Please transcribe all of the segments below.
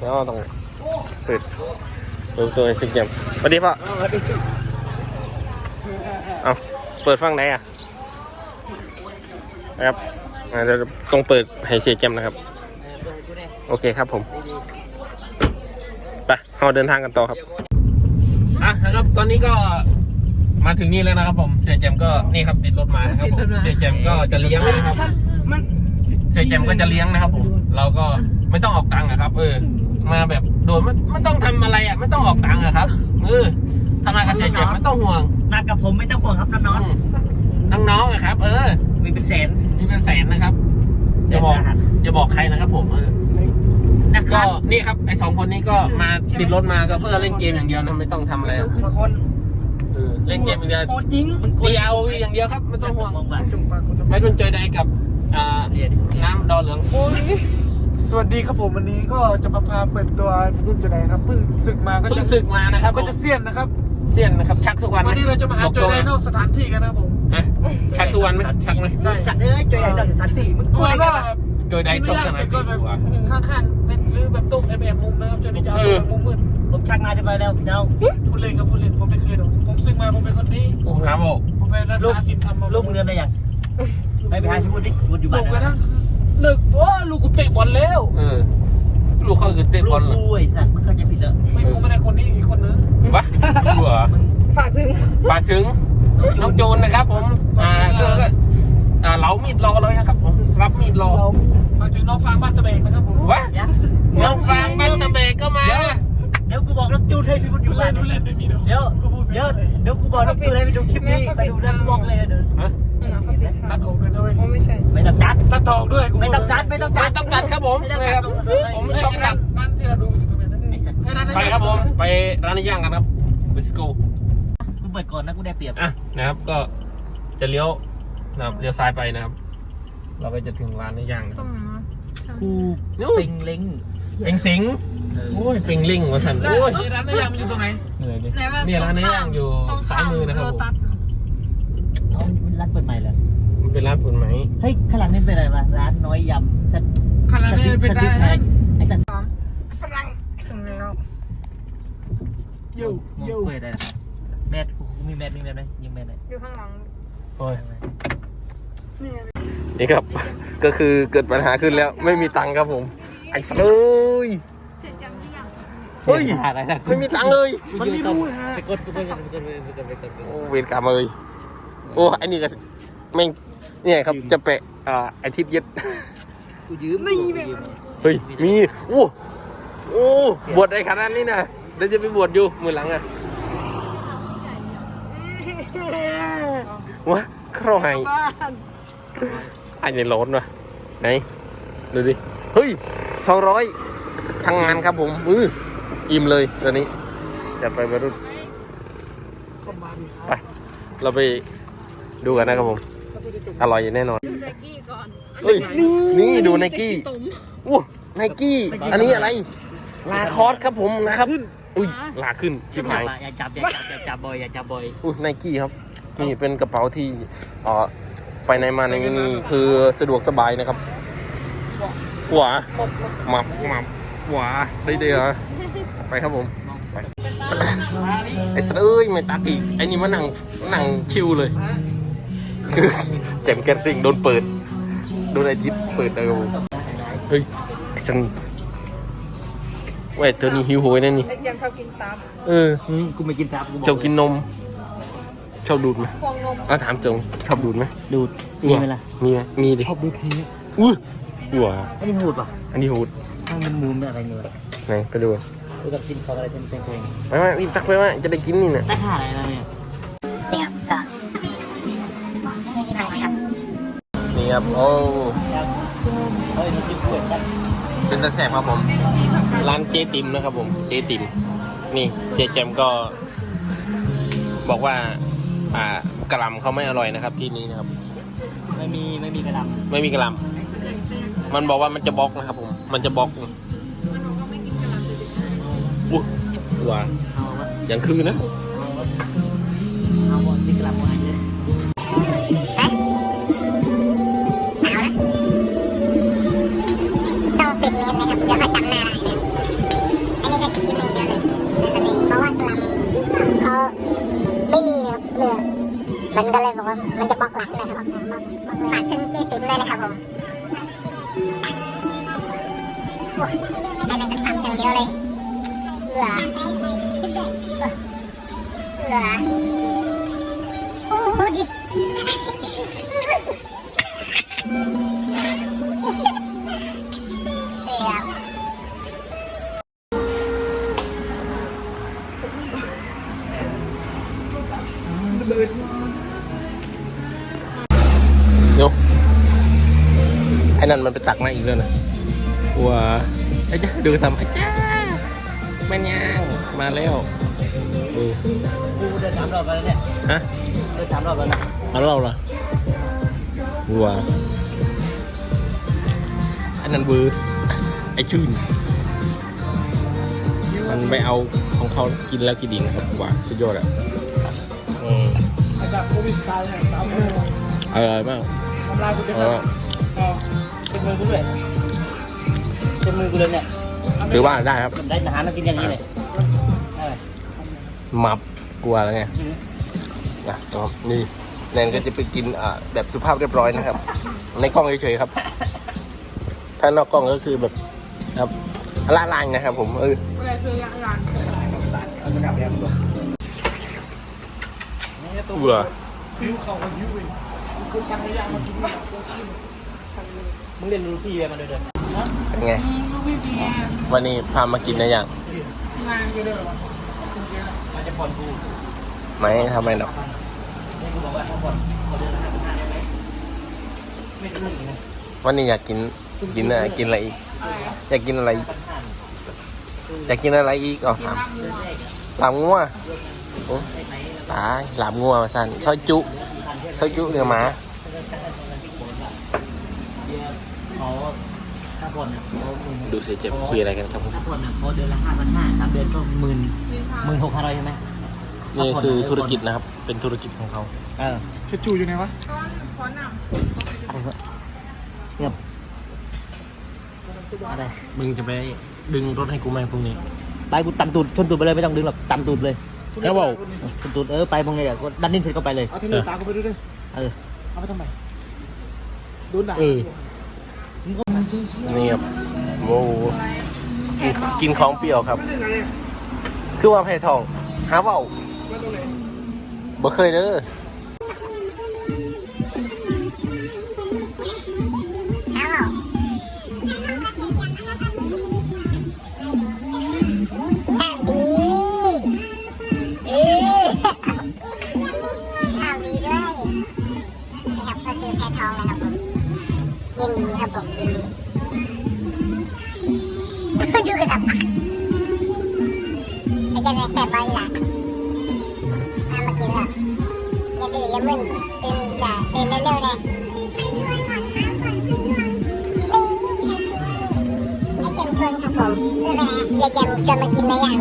แล้วต้องเปิดเปิดตัวสิเกมสวัสดีพ่อเอาเปิดฟังไหนอะนะครับอ่าเดี๋ยวต้องเปิดให้เสียเกมนะครับ โอเคครับผมไปเราเดินทางกันต่อครับอะนะครับตอนนี้ก็มาถึงนี่แล้วนะครับผมเสียเจมก็นี่ครับติดรถมานะครับผมเสียเจมก็จะเลี้ยงนะครับมันเสียเจมก็จะเลี้ยงนะครับผมเราก็ไม่ต้องออกตังค์อะครับเออ มาแบบโดนไม่ไม่ต้องทำอะไรอะไม่ต้องออกตังค์อะครับเออทำงานกับเสียเจมไม่ต้องห่วงมากับผมไม่ต้องห่วงครับน้องอืมน้องๆอะครับ เออๆมีเป็นแสนนี่เป็นแสนนะครับอย่าบอกอย่าบอกใครนะครับ ผมเออนะคก็รับนี่ครับไอสองคนนี้ก็มาติดรถมาก็เพื่อเล่นเกมอย่างเดียวนะไม่ต้องทำอะไรคือคนเออเล่นเกมอย่างเดียวโหดจริงมึงคนดีเอาอย่างเดียวครับไม่ต้องห่วงมองว่าไม่ต้องเจอใดกับอ่าเรียนน้ำดอเหลือง สวัสดีครับผมวันนี้ก็จะมาพาเปิดตัวรุ่นจะไหนครับเพิ่งศึกมาก็เพิ่จะงศึกมานะครับก็จะเสี้ยนนะครับ เสียนนะครับชักทุกวันไหวันนี้เราจะมาหาจบเจตัอวในนอกสถานที่กันนะครับผม ฮะชักทุกวันไหมชักไหมใช่ สัตว์เอ้ยเจอใหญ่ดอกสถานที่มึงกกลัลัววว่าว่าแบบโดยใดชกกันนะก็ดีแบบกว่าข้างๆเป็นหรือแบบตุ๊กแอบแอบมุมนะครับเจอในจะเอาเออมุมมืดผมชักมาจะไปแล้วพี่น้องพูดเล่นครับพูดเล่นผมไม่เคยหรอกผมศึกมาผมเป็นคนดีโอ้ครับผมผมไปรักษาศีลธรรมมาลูกมึงเรียนอะไรยังไปไปหาที่พูดดิพูดอยู่ลูบ้านกกันนะนะ เลิกโอ้ลูกกูเตะบอลแล้ว เออ ลูกเขาคือเตะลูบอกลเหรอกูไอ้สัตว์มึงเข้าใจผิดแล้วไม่กูไม่ได้คนนี้อีกคนนึงวะดูเหรอฝากถึง ฝากถึงน้องโจนนะครับ ผม อ่าก็ก็อ่าเหลามีดรอเลยนะครับ ผม รับมีดรอฝากถึงน้องฟางบ้านตะเบงนะครับผมวะยังน้องฟางบันตะเบกก็มา เดี๋ยวกูบอกน้องจูนให้พี่พูดอยู่เล่บ้านนดูเล่นไม่มีเดี๋ยวเดี๋ยวกูพูดเดี๋ยวเดี๋ยวกูบอกน้องจูนให้ไปดูคลิปนี้ไปดูแล้วกูบอกเลยเดินฮะ ตัดออกด้วยนะเว้ยไม่ใช่ ไม่ต้องจัด ตัดทองด้วยกูไม่ต้องจัด ไม่ต้องจัไม่ดต้องตัดครับผมไม่ต้องนะจัคดรับลงมาผมไอ้ชอบตัร้าดนร้านที่เราดูอยู่ตรงนั้นไอ้สัตว์ไอ้ร้านนั้นไปครับผม ไปร้านย่างกันครับ let's go กูเปิดก่อนนะกูได้เปรียบ อะนะครับก็จะเลี้ยวนะครับเลี้ยวซ้ายไปนะครับ เราก็จะถึงร้านย่างนะคตรรับงไหนวะกูนู่นเป็งเล้งเป็งสิงเออโอ้ยเป็งลิงวะสันร้านโอ้ยไอ้ร้านนั้นยังมันอยู่ตรงไหนเหนื่อยดิไหนว่าเนี่ยร้านนี้ย่างอยู่ตรงซ้ายมือนะครับโลผมตัสเอามันร้านเปิดใหม่เหรอ มันเป็นร้านฝุ่นไหมเฮ้ยข้างหลังนี่เป็นอะไรวะร้านน้อยยำสัตว์ขนาดนี้เป็นร้านนั้นไอ้สัตว์ฝรั่งถึงแล้วเยู่มองเยู่เปิดอะไรนะแมทกูมีแมทมีแมทไหมยิงแมทไหนอยู่ข้างหลังโอ้ยนี่นี่ครับ ก็คือเกิดปัญหาขึ้นแล้วไม่มีตังค์ครับผม ไอ้สัสเอ้ยเสร็จยังหรือยังเฮ้ยอะไรนะไม่มีตังค์เลยมันไม่รู้ฮะไปกดไปกดไปกดไปกดไปกดไปโอ้เวรกรรมเลยโอ้ไอ้นี่ก็แม่ง เนี่ยครับจะแปะอ่าไอทิพย์ยึดกูยืมนี่แบบเฮ้ยมีโอ้โอ้บวชได้ขนาดนี้นะเดี๋ยวจะไปบวชอยู่มือหลังอะวะครอให้ไอ้ในร้อนวะไหนดูดิเฮ้ยสองร้อยทางงานครับผมอืออิ่มเลยตอนนี้จะไปบรรลุก็มาดีครับไปเราไปดูกันนะครับผม อร่อยแน่นอนดูไดกี้ก่อน เฮ้ย นี่ดูไนกี้ตุ่มอู้ไนกี้ อันนี้อะไร ลาคอสครับผมนะครับ อุ้ย ลาขึ้นชิบหาย อย่าจับอย่าจับอย่าจับบ่อยอย่าจับบ่อยอุ้ยไนกี้ครับ นี่เป็นกระเป๋าที่เอ่อไปไหนมาในนี่คือสะดวกสบายนะครับหวาหมับหมับหวาได้เดียวไปครับผม ไปไอ้สัตว์เอ้ยไม่ตักอีกไอ้นี่มันนั่งนั่งชิวเลย คือแจมแกนซิงโดนเปิด โดนไอทิศเปิดเลยครับผมเฮ้ยไอ้สันเว้ยตัวนี้หิวโหยแน่นี่ไอ้เจมชอบกินตับเอออืมกูไม่กินตับกูบอกชอบกินนม ชอบดูดไหมพวงนมอะถามจงชอบดูดไหมดูดมีไหมล่ะมีไหมมีดิชอบดูดทีอุ้ยหัวไอ้นี่หูดป่ะอันนี้หูดถ้ามันมูมอะไรเงี้ยไหนไปดูกูต้องกินของอะไรเป็นแพงไปมารีบซักไปว่าจะได้กินนี่เนี่ยๆได้ค่าอะไรนะเนี่ยเนี่ย บโอ้เฮ้ยมันกินเสร็จแล้วเป็นตะแสบครับผม ร้านเจ๊ติมนะครับผม เจ๊ติม นี่เสียแจมก็ บอกว่า อ่ากระหลำเขาไม่อร่อยนะครับที่นี้นะครับ ไม่มีไม่มีกระดไม่มีกระหลำมันบอกว่ามันจะบล็อกนะครับผม มันจะบล็อกอุ้ยว้าำเอาวะยังคือนะเอาวะมีกระดำมาให้เลำหน้าได้นะอันนี้ก็คิดเองแล้วเลยเพราะว่ากลัมเขาไม่มีเนื้อเนื้อมันก็เลยบอกว่ามันจะบล็อกหลักเนะครับลักขึ้นจีสินเลยนะครับผมโอ้ยอะไรก็ทำอย่างเดียวเลยเหลือเหลือ นั่นมันไปตักมาอีกแล้วนะว้าไอ้จ้าดูทำไอ้จ้าแม่นย่างมาแล้วเออกูเดินสามรอบแล้วเนี่ยฮะเดินสามรอบแล้วนะเอาเราเหรอว้าไอ้นั่นเบือไอ้ชื่นมันไปเอาของเขากินแล้วกินอีกนะครับว้าสุดยอดอะอืมไอ้แบบโควิดตายเนี่ยสามโมงอร่อยมากทำลายกูอเต็มร่อยแล้มาวกเอาเต็ มมือกูเลยเต็มมือกูเลยเนี่ยถือว่าได้ครับได้อาหารมากินอย่างนี้เลยได้มับกลัวแล้วไงนะครับนี่แนนก็จะไปกินอ่าแบบสุภาพเรียบร้อยนะครับ ในกล้องเฉยๆครับ ถ้านอกกล้องก็คือแบบครับละลายนะครับ ผมเอออะไรคือ อย่างอย่างเอาจะกลับไปยังตัวเบื่อฟิวเขาอายุเว้ยคือสั่งระยะมากินเนี่ยตัวชิมมึงเรียนรู้พี่เวมาเดินเป็นไง ลูกพี่เบียร์วันนี้พามากินนะอย่างงานอยู่เด้อคุณเบียร์มาจะผ่อนกูไหมทำไมหรอกนี่กูบอกว่าให้ผ่อนเขาเดินละห้าพันห้าได้ไหมไม่ต้องอย่างนี้นะวันนี้อยากกินกินอะไรกินอะไรอีกอยากกินอะไรอีกอยากกินอะไรอีกอ๋อถามหลามงัวโอ้ตายหลามงัวมาสั่นซอยจุซอยจุเนื้อหมา เบียร์ เขาถ้าผ่อนเนี่ยเขาหมื่นดูสิจะคุยอะไรกันครับผมถ้าผ่อนเนี่ยเขาเดือนละห้าพันห้าสามเดือนก็หมื่นหมื่นหกพันร้อยใช่ไหมนี่คือธุรกิจนะครับ เป็นธุรกิจของเขาเออเชดจูอยู่ไหนวะก้อนขอนำอะไรมึงจะไปดึงรถให้กูไหมพรุ่งนี้ไปกูตำตูดชนตูดไปเลยไม่ต้องดึงหรอกตำตูดเลยแล้วบอกชนตูดเออไปมึงเลยอะดันดิ้นเสร็จก็ไปเลยเอาเทเลตากูไปด้วยด้วยเออเอาไปทำไมโดนด่าเออ นี่ครับโอ้กินกินของเปรี้ยวครับ คือว่าแพทองหาเบาไหนบ่เคยเด้อเอาดีเออเอาดีด้วยนะครับก็คือแพทองนะครับผม ยินดีครับผมยินดีดูกระดับแล้วจะแสบไปล่ะมามากินละอย่าดื้ออย่ามึนเป็นจะเป็นเร็วๆเลยให้เต็มทวนครับผมเพื่อเดี๋ยวจะชวนมากินในอย่าง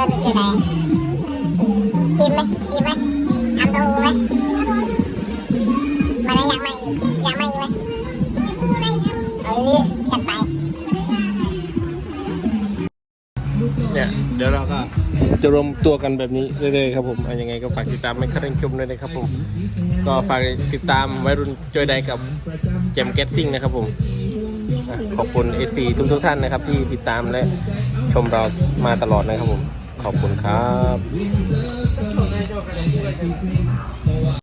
รุ่นวัยรุ่นคือไหนกินไหมกินไหมทำตรงนี้ไหมมาแล้วอยากมาอีกอยากมาอีกไหมเออจัดไปเนี่ยเดี๋ยวเราก็จะรวมตัวกันแบบนี้เรื่อยๆครับผมเอายังไงก็ฝากติดตามไม่คาเร่งชมด้วยนะครับผม ก็ฝากติดตามไวรุ่นจอยใดกับแจมเก็ตซิ่งนะครับผมขอบคุณ FC ทุกทุกๆท่านนะครับที่ติดตามและชมเรามาตลอดนะครับผม ขอบคุณครับ